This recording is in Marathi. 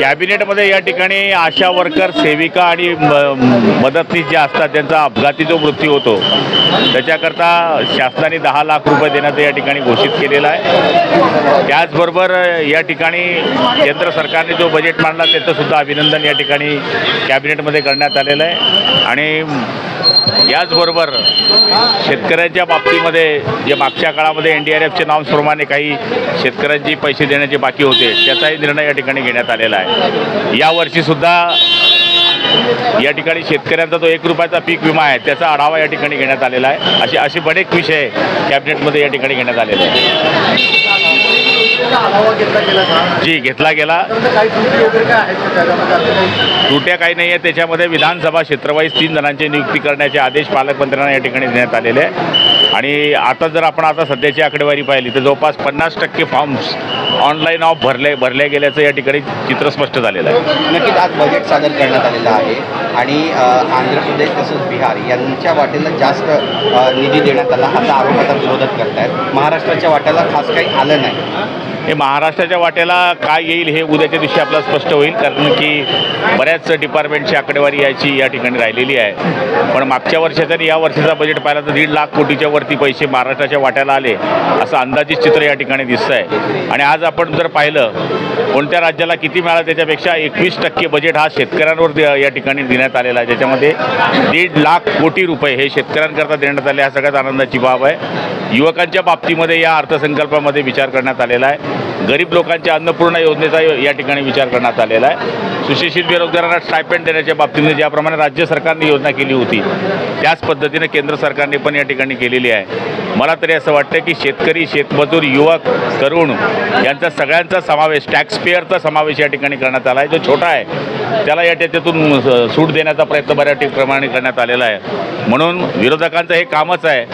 कॅबिनेटमध्ये या ठिकाणी आशा वर्कर सेविका आणि म- मदतनीस ज्या असतात त्यांचा अपघाती जो मृत्यू होतो त्याच्याकरता शासनाने दहा लाख रुपये देण्याचं या ठिकाणी घोषित केलेलं आहे. त्याचबरोबर या ठिकाणी केंद्र सरकारने जो बजेट मांडला त्याचंसुद्धा अभिनंदन या ठिकाणी कॅबिनेटमध्ये करण्यात आलेलं आहे. आणि याचबरोबर शेतकऱ्यांच्या बाबतीमध्ये जे मागच्या काळामध्ये एन डी आर एफचे नॉर्म्सप्रमाणे काही शेतकऱ्यांची पैसे देण्याचे बाकी होते त्याचाही निर्णय या ठिकाणी घेण्यात आलेला आहे. यावर्षीसुद्धा या ठिकाणी शेतकऱ्यांचा जो एक रुपयाचा पीक विमा आहे त्याचा आढावा या ठिकाणी घेण्यात आलेला आहे. असे असे बरेच विषय कॅबिनेटमध्ये या ठिकाणी घेण्यात आलेले आहे आढावा घेतला गेला का? जी घेतला गेला. तर काही त्रुटी वगैरे काय आहेत का त्याच्यामध्ये असं काही त्रुट्या काही नाही आहे त्याच्यामध्ये विधानसभा क्षेत्रवाईज तीन जणांची नियुक्ती करण्याचे आदेश पालकमंत्र्यांना या ठिकाणी देण्यात आलेले आहे आणि आता जर आपण आता सध्याची आकडेवारी पाहिली तर जवळपास पन्नास टक्के फॉर्म्स ऑनलाईन ऑफ भरले भरले गेल्याचं या ठिकाणी चित्र स्पष्ट झालेलं आहे. नक्कीच आज बजेट सादर करण्यात आलेलं आहे. आणि अ, आंध्र प्रदेश तसंच बिहार यांच्या वाटेला जास्त अ, निधी देण्यात आला. असा आरोप आता विरोधक करतायत. महाराष्ट्राच्या वाट्याला खास काही आलं नाही. हे महाराष्ट्राच्या वाट्याला काय येईल हे उद्याच्या दिवशी आपल्याला स्पष्ट होईल कारण की बऱ्याच डिपार्टमेंटची आकडेवारी याची या ठिकाणी राहिलेली आहे. पण मागच्या वर्षाचा आणि या वर्षाचा बजेट पाहिला तर दीड लाख कोटीच्या वरती पैसे महाराष्ट्राच्या वाट्याला आले असं अंदाजित चित्र या ठिकाणी दिसतं आहे आणि आज आपण जर पाहिलं कोणत्या राज्याला किती मिळालं त्याच्यापेक्षा एकवीस टक्के बजेट हा शेतकऱ्यांवर या ठिकाणी देण्यात आलेला आहे. ज्याच्यामध्ये दीड लाख कोटी रुपये हे शेतकऱ्यांकरता देण्यात आले हा सगळ्यात आनंदाची बाब आहे. युवकांच्या बाबतीमध्ये या अर्थसंकल्पामध्ये विचार करण्यात आलेला आहे. गरीब लोकांच्या अन्नपूर्ण योजनेचा या ठिकाणी विचार करण्यात आलेला आहे. सुशिक्षित बेरोजगारांना स्टायपेंड देण्याच्या बाबतीमध्ये ज्याप्रमाणे राज्य सरकारने योजना केली होती त्याच पद्धतीने केंद्र सरकारने पण या ठिकाणी केलेली आहे. मला तरी असं वाटतं की शेतकरी शेतमजूर युवक तरुण यांचा सगळ्यांचा समावेश टॅक्स पेअरचा समावेश या ठिकाणी करण्यात आला आहे. जो छोटा आहे त्याला या त्याच्यातून सूट देण्याचा प्रयत्न बऱ्या प्रमाणे करण्यात आलेला आहे. म्हणून विरोधकांचं हे कामच आहे.